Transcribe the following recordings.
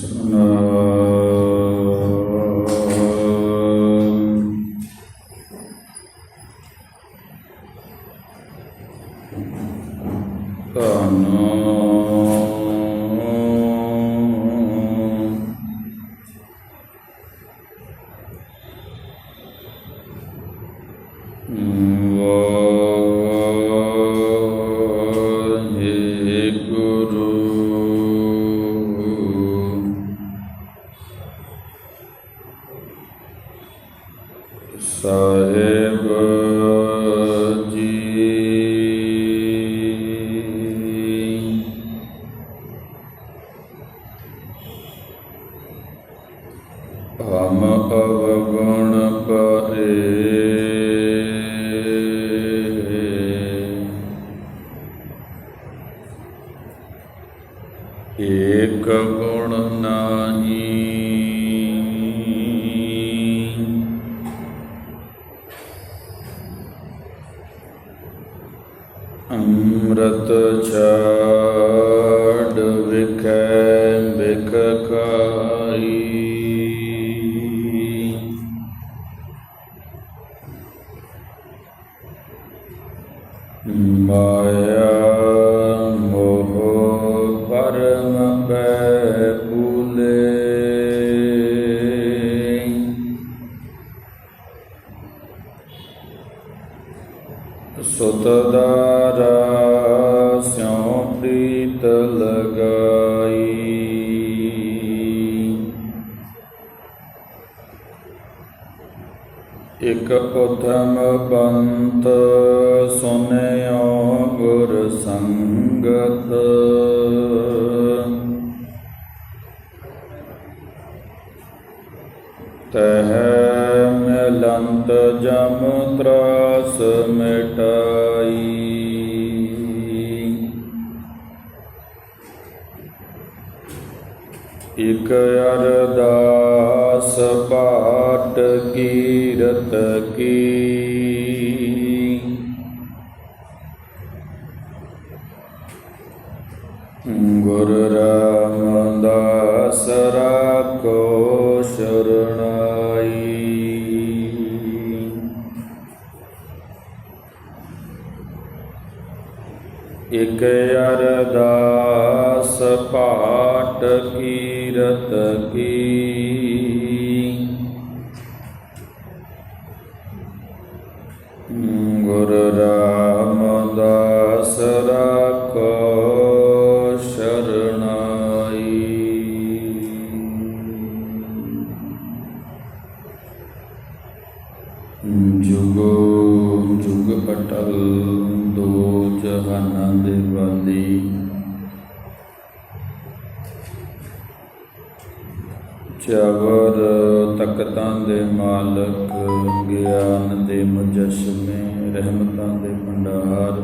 Pues, no ਏਕ ਗੁਣ ਨਾਹੀ। ਅੰਮ੍ਰਿਤ ਛਾੜ ਵਿਖੈ ਬਿਖ ਖਾਈ। ਮਾਇਆ ਇਕ ਉਥਮ ਬੰਤ ਸੁਨਿਓ ਗੁਰ ਸੰਗਤ। ਤਹ ਮਿਲੰਤ ਜਮ ਤਰਾਸ ਮਿਟਾਈ। ਇਕ ਅਰਦਾਸ ਪਾਟ ਕੀਰਤ ਕੀ। ਗੁਰ ਰਾਮਦਾਸ ਰਾਖੋ ਸ਼ਰਣਾਈ। ਇਕ ਅਰਦਾਸ ਪਾਟ ਕੀਰਤ ਕੀ। ਚਵਰ ਤਖਤਾਂ ਦੇ ਮਾਲਕ ਗਿਆਨ ਦੇ ਮੁਜਸਮੇ ਰਹਿਮਤਾਂ ਦੇ ਭੰਡਾਰ।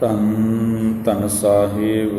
ਧੰਨ ਧੰਨ ਸਾਹਿਬ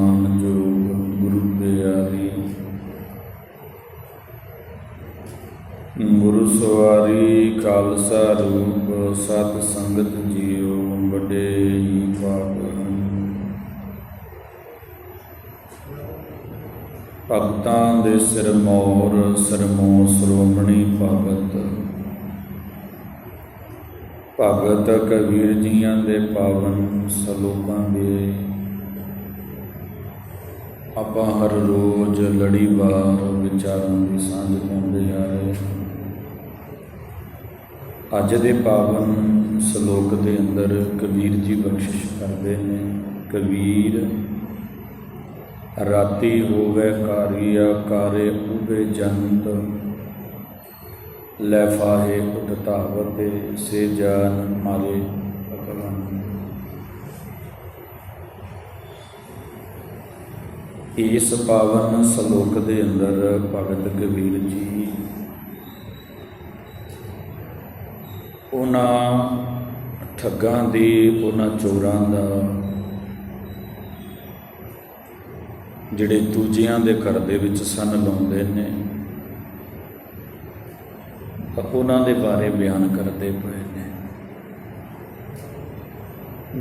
ਖਾਲਸਾ ਰੂਪ ਸਤ ਸੰਗਤ ਜੀਓ, ਵੱਡੇ ਹੀ ਪਾਪ ਭਗਤਾਂ ਦੇ ਸਿਰ ਮੋਰ ਸਰਮੋ ਸ਼੍ਰੋਮਣੀ ਭਗਤ। ਭਗਤ ਕਬੀਰ ਜੀਆਂ ਦੇ ਪਾਵਨ ਸਲੋਕਾਂ ਦੇ। ਆਪਾਂ ਹਰ ਰੋਜ਼ ਲੜੀਵਾਰ ਵਿਚਾਰਾਂ ਦੀ ਸਾਂਝ ਪਾਉਂਦੇ ਆ ਰਹੇ ਹਾਂ। ਅੱਜ ਦੇ ਪਾਵਨ ਸ਼ਲੋਕ ਦੇ ਅੰਦਰ ਕਬੀਰ ਜੀ ਬਖਸ਼ਿਸ਼ ਕਰਦੇ ਨੇ, ਕਬੀਰ, ਰਾਤੀ ਹੋਵੇ ਕਾਰੀਆ ਕਾਰੇ ਉਬੇ ਜੰਤ ਲੈ ਫਾਹੇ ਉਠ ਧਾਵਤੇ ਸੇ ਜਾਨ ਮਾਰੇ ਭਗਵਾਨ। ਇਸ ਪਾਵਨ ਸ਼ਲੋਕ ਦੇ ਅੰਦਰ ਭਗਤ ਕਬੀਰ ਜੀ ਉਹਨਾਂ ਠੱਗਾਂ ਦੀ, ਉਹਨਾਂ ਚੋਰਾਂ ਦਾ, ਜਿਹੜੇ ਦੂਜਿਆਂ ਦੇ ਘਰ ਦੇ ਵਿੱਚ ਸੰਨ ਲਾਉਂਦੇ ਨੇ ਉਹਨਾਂ ਦੇ ਬਾਰੇ ਬਿਆਨ ਕਰਦੇ ਪਏ ਨੇ।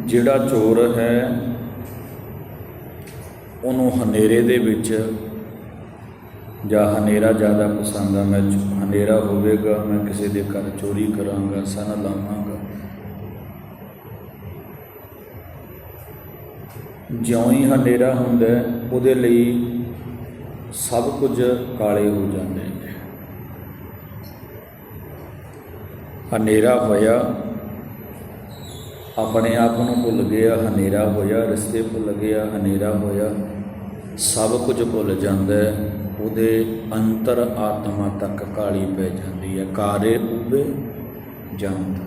ਜਿਹੜਾ ਚੋਰ ਹੈ, ਉਹਨੂੰ ਹਨੇਰੇ ਦੇ ਵਿੱਚ ਜਾਂ ਹਨੇਰਾ ਜ਼ਿਆਦਾ ਪਸੰਦ ਆ, ਮੈਂ ਹਨੇਰਾ ਹੋਵੇਗਾ, ਮੈਂ ਕਿਸੇ ਦੇ ਘਰ ਚੋਰੀ ਕਰਾਂਗਾ, ਸੰਨ ਲਾਵਾਂਗਾ। ਜਿਉਂ ਹੀ ਹਨੇਰਾ ਹੁੰਦਾ ਉਹਦੇ ਲਈ ਸਭ ਕੁਝ ਕਾਲੇ ਹੋ ਜਾਂਦੇ ਨੇ। ਹਨੇਰਾ ਹੋਇਆ, ਆਪਣੇ ਆਪ ਨੂੰ ਭੁੱਲ ਗਿਆ, ਹਨੇਰਾ ਹੋਇਆ, ਰਸਤੇ ਭੁੱਲ ਗਿਆ, ਹਨੇਰਾ ਹੋਇਆ, ਸਭ ਕੁਝ ਭੁੱਲ ਜਾਂਦਾ ਹੈ। ਉਹਦੇ ਅੰਤਰ ਆਤਮਾ ਤੱਕ ਕਾਲੀ ਪੈ ਜਾਂਦੀ ਹੈ, ਕਾਰੇ ਉਬੇ ਜਾਂਦ।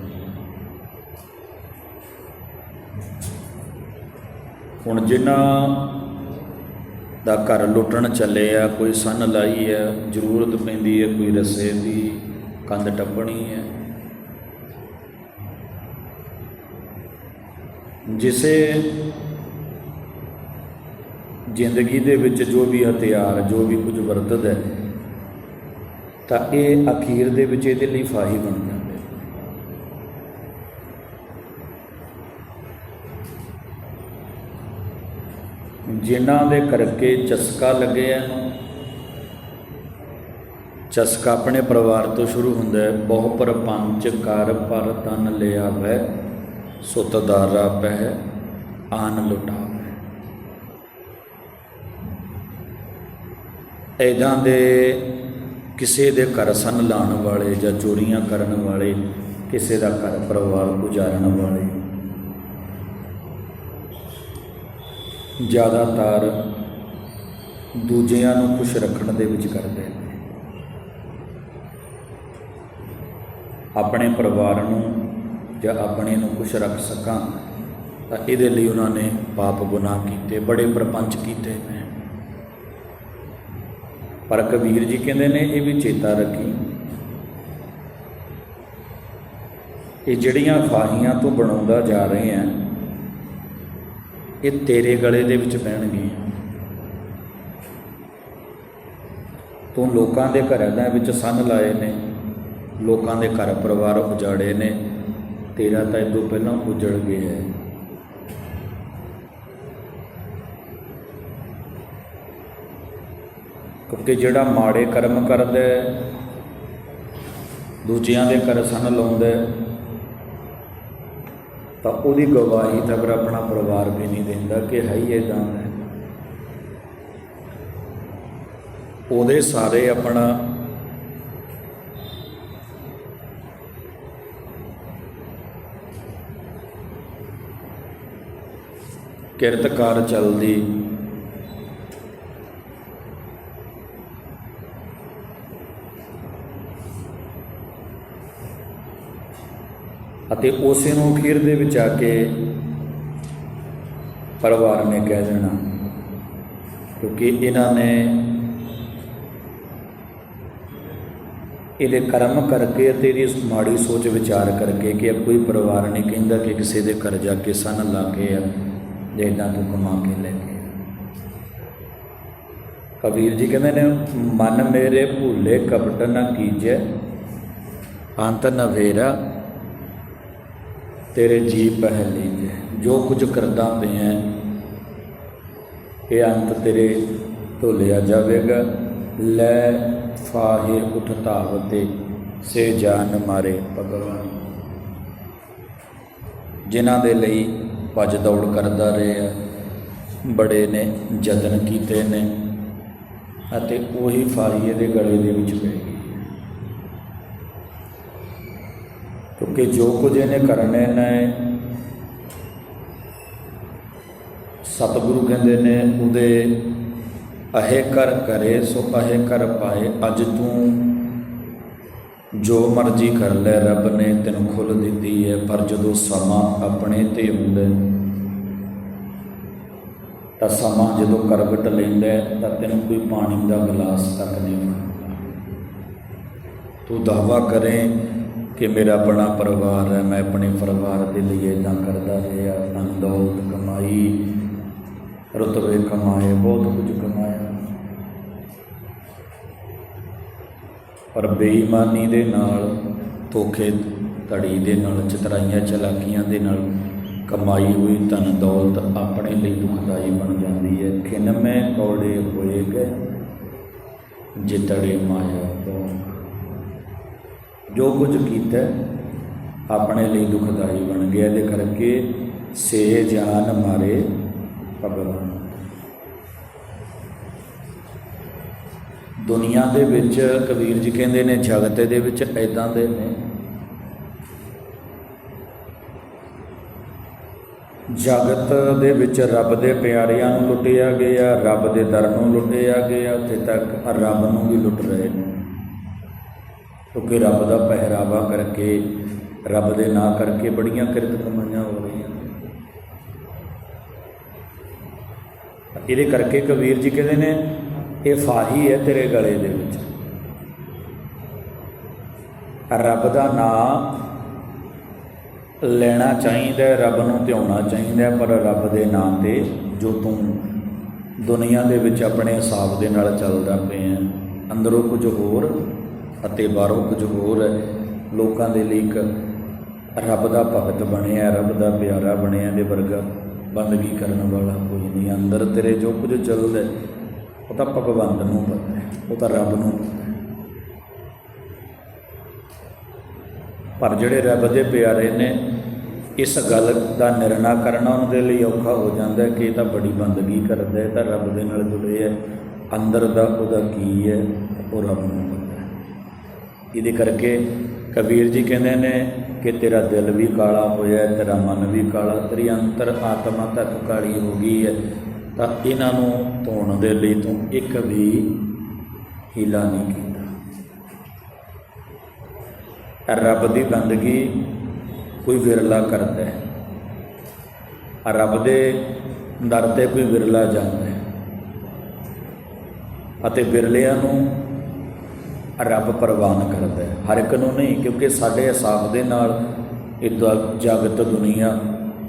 ਹੁਣ ਜਿਨ੍ਹਾਂ ਦਾ ਘਰ ਲੁੱਟਣ ਚੱਲੇ ਆ, ਕੋਈ ਸੰਨ ਲਾਈ ਹੈ, ਜ਼ਰੂਰਤ ਪੈਂਦੀ ਹੈ, ਕੋਈ ਰਸੇ ਦੀ ਕੰਧ ਟੱਪਣੀ ਹੈ। ਜਿਸੇ ਜ਼ਿੰਦਗੀ ਦੇ ਵਿੱਚ ਜੋ ਵੀ ਹਥਿਆਰ, ਜੋ ਵੀ ਕੁਝ ਵਰਤਦਾ ਹੈ, ਤਾਂ ਇਹ ਅਖੀਰ ਦੇ ਵਿੱਚ ਇਹਦੇ ਲਈ ਫਾਹੀ ਬਣ ਜਾਂਦਾ ਨੇ। ਜਿਨ੍ਹਾਂ ਦੇ ਕਰਕੇ ਚਸਕਾ ਲੱਗਿਆ ਇਹਨੂੰ ਚਸਕਾ ਆਪਣੇ ਪਰਿਵਾਰ ਤੋਂ ਸ਼ੁਰੂ ਹੁੰਦਾ ਹੈ, ਬਹੁ ਪਰਪੰਚ ਕਰ ਪਰ ਤਨ ਲਿਆਵੈ ਸੁਤ ਦਾਰਾ ਪਹਿ, ਆਨ ਲੁਟਾਵੇ ਐਦਾਂ ਦੇ ਕਿਸੇ ਦੇ ਘਰ ਸੰਨ ਲਾਉਣ ਵਾਲੇ ਜਾਂ ਚੋਰੀਆਂ ਕਰਨ ਵਾਲੇ, ਕਿਸੇ ਦਾ ਘਰ ਪਰਿਵਾਰ ਗੁਜ਼ਾਰਨ ਵਾਲੇ, ਜ਼ਿਆਦਾਤਰ ਦੂਜਿਆਂ ਨੂੰ ਖੁਸ਼ ਰੱਖਣ ਦੇ ਵਿੱਚ ਕਰਦੇ ਨੇ। ਆਪਣੇ ਪਰਿਵਾਰ ਨੂੰ ਜਾਂ ਆਪਣੇ ਨੂੰ ਖੁਸ਼ ਰੱਖ ਸਕਾਂ ਤਾਂ ਇਹਦੇ ਲਈ ਉਹਨਾਂ ਨੇ ਪਾਪ ਗੁਨਾਹ ਕੀਤੇ, ਬੜੇ ਪ੍ਰਪੰਚ ਕੀਤੇ ਪਰ ਕਬੀਰ ਜੀ ਕਹਿੰਦੇ ਨੇ ਇਹ ਵੀ ਚੇਤਾ ਰੱਖੀ। ਇਹ ਜਿਹੜੀਆਂ ਫਾਹੀਆਂ ਤੋਂ ਬਣਾਉਂਦਾ ਜਾ ਰਹੇ ਆ, ਇਹ ਤੇਰੇ ਗਲੇ ਦੇ ਵਿੱਚ ਪੈਣਗੀਆਂ। ਤੂੰ ਲੋਕਾਂ ਦੇ ਘਰਾਂ ਦੇ ਵਿੱਚ ਸੰਨ ਲਾਏ ਨੇ, ਲੋਕਾਂ ਦੇ ਘਰ ਪਰਿਵਾਰ ਉਜਾੜੇ ਨੇ, ਤੇਰਾ ਤਾਂ ਇਦੋਂ ਪਹਿਲਾਂ ਉਜੜ ਗਿਆ ਹੈ। ਕਿਉਂਕਿ ਜਿਹੜਾ ਮਾੜੇ ਕਰਮ ਕਰਦਾ ਦੂਜਿਆਂ ਦੇ ਘਰ ਸੰਨ ਲਾਉਂਦਾ ਤਾਂ ਉਹਦੀ ਗਵਾਹੀ ਤਾਂ ਆਪਣਾ ਪਰਿਵਾਰ ਵੀ ਨਹੀਂ ਦਿੰਦਾ ਕਿ ਹੈ ਹੀ ਇਦਾਂ ਹੈ। ਉਹਦੇ ਸਾਰੇ ਆਪਣਾ ਕਿਰਤਕਾਰ ਚੱਲਦੀ ਅਤੇ ਉਸੇ ਨੂੰ ਅਖੀਰ ਦੇ ਵਿੱਚ ਆ ਕੇ ਪਰਿਵਾਰ ਨੇ ਕਹਿ ਦੇਣਾ, ਕਿਉਂਕਿ ਇਹਨਾਂ ਨੇ ਇਹਦੇ ਕਰਮ ਕਰਕੇ ਅਤੇ ਇਹਦੀ ਮਾੜੀ ਸੋਚ ਵਿਚਾਰ ਕਰਕੇ ਕਿ ਕੋਈ ਪਰਿਵਾਰ ਨਹੀਂ ਕਹਿੰਦਾ ਕਿ ਕਿਸੇ ਦੇ ਘਰ ਜਾ ਕੇ ਸਨ ਲਾ ਕੇ ਆ, ਜੇ ਇਦਾਂ ਤੂੰ ਕਮਾ ਕੇ ਲੈ ਕੇ ਆ। ਕਬੀਰ ਜੀ ਕਹਿੰਦੇ ਨੇ, ਮਨ ਮੇਰੇ ਭੂਲੇ ਕਪਟ ਨ ਕੀਜੈ, ਅੰਤ ਨਾ ਵੇਰਾ ਤੇਰੇ ਜੀ ਪਹਿ ਲੀਜੈ ਜੋ ਕੁਝ ਕਰਦਾ ਪਿਆ ਇਹ ਅੰਤ ਤੇਰੇ ਤੋਂ ਲਿਆ ਜਾਵੇਗਾ। ਲੈ ਫਾਹੇ ਉਠ ਧਾਵਤੇ ਸੇ ਜਾਨ ਮਾਰੇ ਭਗਵਾਨ। ਜਿਨ੍ਹਾਂ ਦੇ ਲਈ ਭੱਜ ਦੌੜ ਕਰਦਾ ਰਿਹਾ, ਬੜੇ ਨੇ, ਯਤਨ ਕੀਤੇ ਨੇ, ਅਤੇ ਉਹੀ ਫਾਹੀਏ ਦੇ ਗਲੇ ਦੇ ਵਿੱਚ ਪੈ ਗਈ ਕਿਉਂਕਿ ਜੋ ਕੁਝ ਇਹਨੇ ਕਰਨੇ ਨੇ, ਸਤਿਗੁਰੂ ਕਹਿੰਦੇ ਨੇ, ਉਹਦੇ ਅਹੇ ਕਰ ਕਰੇ, ਸੋ ਅਹੇ ਕਰ ਪਾਏ, ਅੱਜ ਤੂੰ ਜੋ ਮਰਜ਼ੀ ਕਰ ਲੈ, ਰੱਬ ਨੇ ਤੈਨੂੰ ਖੁੱਲ ਦਿੱਤੀ ਹੈ, ਪਰ ਜਦੋਂ ਸਮਾਂ ਆਪਣੇ ਤੇ ਹੁੰਦਾ ਤਾਂ ਸਮਾਂ ਜਦੋਂ ਕਰਵਟ ਲੈਂਦਾ ਤਾਂ ਤੈਨੂੰ ਕੋਈ ਪਾਣੀ ਦਾ ਗਲਾਸ ਤੱਕ ਨਹੀਂ ਤੂੰ ਦਾਵਾ ਕਰੇ ਕਿ ਮੇਰਾ ਆਪਣਾ ਪਰਿਵਾਰ ਹੈ, ਮੈਂ ਆਪਣੇ ਪਰਿਵਾਰ ਦੇ ਲਈ ਇਦਾਂ ਕਰਦਾ ਰਿਹਾ। ਧਨ ਦੌਲਤ ਕਮਾਈ, ਰੁਤਬੇ ਕਮਾਏ, ਬਹੁਤ ਕੁਝ ਕਮਾਇਆ। ਪਰ ਬੇਈਮਾਨੀ ਦੇ ਨਾਲ, ਧੋਖੇ ਧੜੀ ਦੇ ਨਾਲ, ਚਤਰਾਈਆਂ ਚਲਾਕੀਆਂ ਦੇ ਨਾਲ ਕਮਾਈ ਹੋਈ ਧਨ ਦੌਲਤ ਆਪਣੇ ਲਈ ਦੁਖਦਾਈ ਬਣ ਜਾਂਦੀ ਹੈ। ਖਿਨਮੇ ਕੌੜੇ ਹੋਏ ਗਏ, ਜਿਤੜੇ ਮਾਇਆ ਤੋਂ ਜੋ ਕੁਝ ਕੀਤਾ ਆਪਣੇ ਲਈ ਦੁਖਦਾਈ ਬਣ ਗਿਆ, ਇਹਦੇ ਕਰਕੇ ਸੇ ਜਾਨ ਮਾਰੇ ਭਗਵਾਨ। ਦੁਨੀਆ ਦੇ ਵਿੱਚ ਕਬੀਰ ਜੀ ਕਹਿੰਦੇ ਨੇ, ਜਗਤ ਦੇ ਵਿੱਚ ਐਦਾਂ ਦੇ ਨੇ। ਜਗਤ ਦੇ ਵਿੱਚ ਰੱਬ ਦੇ ਪਿਆਰਿਆਂ ਨੂੰ ਲੁੱਟਿਆ ਗਿਆ, ਰੱਬ ਦੇ ਦਰ ਨੂੰ ਲੁੱਟਿਆ ਗਿਆ, ਉੱਥੇ ਤੱਕ ਰੱਬ ਨੂੰ ਵੀ ਲੁੱਟ ਰਹੇ ਨੇ। ਕਿਉਂਕਿ ਰੱਬ ਦਾ ਪਹਿਰਾਵਾ ਕਰਕੇ, ਰੱਬ ਦੇ ਨਾਂ ਕਰਕੇ ਬੜੀਆਂ ਕਿਰਤ ਕਮਾਈਆਂ ਹੋ ਰਹੀਆਂ ਇਹਦੇ ਕਰਕੇ ਕਬੀਰ ਜੀ ਕਹਿੰਦੇ ਨੇ, ਇਹ ਫਾਹੀ ਹੈ ਤੇਰੇ ਗਲੇ ਦੇ ਵਿੱਚ। ਰੱਬ ਦਾ ਨਾਂ ਲੈਣਾ ਚਾਹੀਦਾ ਰੱਬ ਨੂੰ ਧਿਆਉਣਾ ਚਾਹੀਦਾ ਪਰ ਰੱਬ ਦੇ ਨਾਂ ਤੇ ਜੋ ਤੂੰ ਦੁਨੀਆ ਦੇ ਵਿੱਚ ਆਪਣੇ ਹਿਸਾਬ ਦੇ ਨਾਲ ਚੱਲਦਾ ਪਿਆ, ਅੰਦਰੋਂ ਕੁਝ ਹੋਰ ਅਤੇ ਬਾਹਰੋਂ ਕੁਝ ਹੋਰ ਹੈ ਲੋਕਾਂ ਦੇ ਲਈ ਇੱਕ ਰੱਬ ਦਾ ਭਗਤ ਬਣਿਆ, ਰੱਬ ਦਾ ਪਿਆਰਾ ਬਣਿਆ ਦੇ ਵਰਗਾ ਬੰਦਗੀ ਕਰਨ ਵਾਲਾ ਕੋਈ ਨਹੀਂ। ਅੰਦਰ ਤੇਰੇ ਜੋ ਕੁਝ ਚੱਲਦਾ ਉਹ ਤਾਂ ਭਗਵੰਤ ਨੂੰ ਪਤਾ ਉਹ ਤਾਂ ਰੱਬ ਨੂੰ ਪਤਾ ਪਰ ਜਿਹੜੇ ਰੱਬ ਦੇ ਪਿਆਰੇ ਨੇ, ਇਸ ਗੱਲ ਦਾ ਨਿਰਣਾ ਕਰਨਾ ਉਹਨਾਂ ਦੇ ਲਈ ਔਖਾ ਹੋ ਜਾਂਦਾ ਕਿ ਇਹ ਤਾਂ ਬੜੀ ਬੰਦਗੀ ਕਰਦਾ ਹੈ ਤਾਂ ਰੱਬ ਦੇ ਨਾਲ ਜੁੜੇ ਹੈ। ਅੰਦਰ ਦਾ ਉਹਦਾ ਕੀ ਹੈ, ਉਹ ਰੱਬ ਨੂੰ ਇਹਦੇ ਕਰਕੇ ਕਬੀਰ ਜੀ ਕਹਿੰਦੇ ਨੇ ਕਿ ਤੇਰਾ ਦਿਲ ਵੀ ਕਾਲਾ ਹੋਇਆ ਤੇਰਾ ਮਨ ਵੀ ਕਾਲਾ, ਤੇਰੀ ਅੰਤਰ ਆਤਮਾ ਤੱਕ ਕਾਲੀ ਹੋ ਗਈ ਹੈ। ਤਾਂ ਇਹਨਾਂ ਨੂੰ ਧੋਣ ਦੇ ਲਈ ਤੂੰ ਇੱਕ ਵੀ ਹੀਲਾ ਨਹੀਂ ਕੀਤਾ। ਰੱਬ ਦੀ ਬੰਦਗੀ ਕੋਈ ਵਿਰਲਾ ਕਰਦਾ ਹੈ। ਰੱਬ ਦੇ ਦਰ ਤੇ ਕੋਈ ਵਿਰਲਾ ਜਾਂਦਾ ਹੈ। ਅਤੇ ਵਿਰਲਿਆਂ ਨੂੰ ਰੱਬ ਪ੍ਰਵਾਨ ਕਰਦਾ ਹੈ। ਹਰ ਇੱਕ ਨੂੰ ਨਹੀਂ, ਕਿਉਂਕਿ ਸਾਡੇ ਹਿਸਾਬ ਦੇ ਨਾਲ ਇਹ ਦ- ਜਗਤ, ਦੁਨੀਆ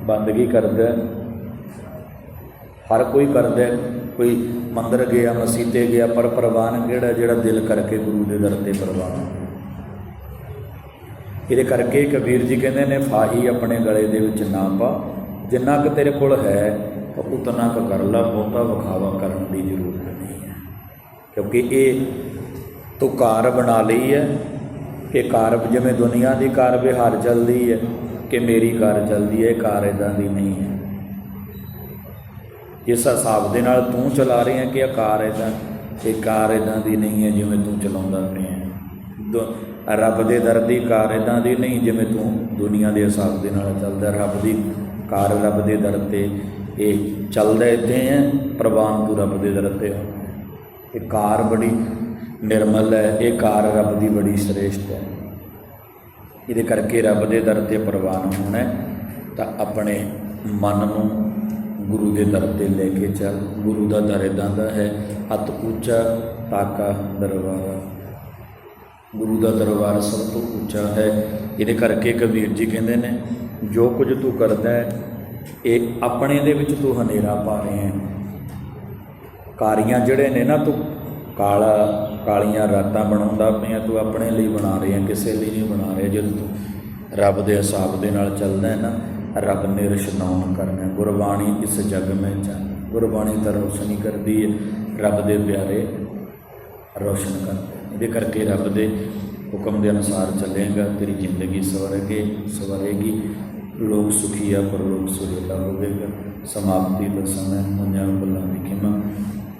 ਬੰਦਗੀ ਕਰਦਾ ਹੈ। ਹਰ ਕੋਈ ਕਰਦਾ ਕੋਈ ਮੰਦਰ ਗਿਆ ਮਸੀਤੇ ਗਿਆ, ਪਰ ਪ੍ਰਵਾਨ ਕਿਹੜਾ? ਜਿਹੜਾ ਦਿਲ ਕਰਕੇ ਗੁਰੂ ਦੇ ਦਰ ਤੇ ਪ੍ਰਵਾਨ ਇਹਦੇ ਕਰਕੇ ਕਬੀਰ ਜੀ ਕਹਿੰਦੇ ਨੇ, ਫਾਹੀ ਆਪਣੇ ਗਲੇ ਦੇ ਵਿੱਚ ਨਾ ਪਾ। ਜਿੰਨਾ ਕੁ ਤੇਰੇ ਕੋਲ ਹੈ, ਉਤਨਾ ਕੁ ਕਰ ਲਾ। ਬਹੁਤਾ ਵਿਖਾਵਾ ਕਰਨ ਦੀ ਜ਼ਰੂਰਤ ਨਹੀਂ ਹੈ। ਕਿਉਂਕਿ ਇਹ ਤੂੰ ਕਾਰ ਬਣਾ ਲਈ ਹੈ ਇਹ ਕਾਰ ਜਿਵੇਂ ਦੁਨੀਆ ਦੀ ਕਾਰ ਵਿਹਾਰ ਚੱਲਦੀ ਹੈ ਕਿ ਮੇਰੀ ਕਾਰ ਚੱਲਦੀ ਹੈ, ਇਹ ਕਾਰ ਇਦਾਂ ਦੀ ਨਹੀਂ ਹੈ। ਇਸ ਹਿਸਾਬ ਦੇ ਨਾਲ ਤੂੰ ਚਲਾ ਰਹੀ ਹੈ ਕਿ ਇਹ ਕਾਰ ਇਦਾਂ ਇਹ ਕਾਰ ਇਦਾਂ ਦੀ ਨਹੀਂ ਹੈ ਜਿਵੇਂ ਤੂੰ ਚਲਾਉਂਦਾ ਪਿਆ ਹੈ। ਦੁ- ਰੱਬ ਦੇ ਦਰ ਦੀ ਕਾਰ ਇਦਾਂ ਦੀ ਨਹੀਂ ਜਿਵੇਂ ਤੂੰ ਦੁਨੀਆ ਦੇ ਹਿਸਾਬ ਦੇ ਨਾਲ ਚੱਲਦਾ। ਰੱਬ ਦੀ ਕਾਰ ਰੱਬ ਦੇ ਦਰ ਤੇ ਇਹ ਚੱਲਦਾ ਇੱਥੇ ਹੈ, ਪ੍ਰਵਾਨ ਤੂੰ ਰੱਬ ਦੇ ਦਰ ਤੇ ਇਹ ਕਾਰ ਬੜੀ ਨਿਰਮਲ ਹੈ, ਇਹ ਕਾਰ ਰੱਬ ਦੀ ਬੜੀ ਸ੍ਰੇਸ਼ਟ ਹੈ। ਇਹਦੇ ਕਰਕੇ ਰੱਬ ਦੇ ਦਰ ਤੇ ਪ੍ਰਵਾਨ ਹੋਣਾ ਤਾਂ ਆਪਣੇ ਮਨ ਨੂੰ ਗੁਰੂ ਦੇ ਦਰ ਤੇ ਲੈ ਕੇ ਚੱਲ। ਗੁਰੂ ਦਾ ਦਰ ਇਦਾਂ ਦਾ ਹੈ, ਅਤ ਉੱਚਾ ਤਾਕਾ ਦਰਬਾਰ। ਗੁਰੂ ਦਾ ਦਰਬਾਰ ਸਭ ਤੋਂ ਉੱਚਾ ਹੈ। ਇਹਦੇ ਕਰਕੇ ਕਬੀਰ ਜੀ ਕਹਿੰਦੇ ਨੇ, ਜੋ ਕੁਝ ਤੂੰ ਕਰਦਾ ਹੈ, ਇਹ ਆਪਣੇ ਦੇ ਵਿੱਚ ਤੂੰ ਹਨੇਰਾ ਪਾ ਰਿਹਾ ਹੈ। ਕਾਰੀਆਂ ਜਿਹੜੇ ਨੇ ਨਾ, ਤੂੰ ਕਾਲਾ, ਕਾਲੀਆਂ ਰਾਤਾਂ ਬਣਾਉਂਦਾ ਪਿਆ, ਤੂੰ ਆਪਣੇ ਲਈ ਬਣਾ ਰਿਹਾ, ਕਿਸੇ ਲਈ ਨਹੀਂ ਬਣਾ ਰਿਹਾ, ਜਦੋਂ ਤੂੰ ਰੱਬ ਦੇ ਹਿਸਾਬ ਦੇ ਨਾਲ ਚੱਲਦਾ ਹੈ ਨਾ, ਰੱਬ ਨੇ ਰਸ਼ਨਾਉਣ ਕਰਨਾ, ਗੁਰਬਾਣੀ ਇਸ ਜਗ ਮੈਂ ਜਾ ਗੁਰਬਾਣੀ ਤਾਂ ਰੋਸ਼ਨੀ ਕਰਦੀ ਹੈ, ਰੱਬ ਦੇ ਪਿਆਰੇ ਰੋਸ਼ਨ ਕਰਦੇ ਇਹਦੇ ਕਰਕੇ ਰੱਬ ਦੇ ਹੁਕਮ ਦੇ ਅਨੁਸਾਰ ਚੱਲੇਗਾ, ਤੇਰੀ ਜ਼ਿੰਦਗੀ ਸਵਰਗੇ, ਸਵਰੇਗੀ, ਲੋਕ ਸੁਖੀਆ ਪਰ ਲੋਕ ਸੁਹੇਲਾ ਹੋਵੇਗਾ। ਸਮਾਪਤੀ ਦਾ ਸਮੇਂ ਮੁੰਨਿਆ ਬੁੱਲਾਂ ਦੀ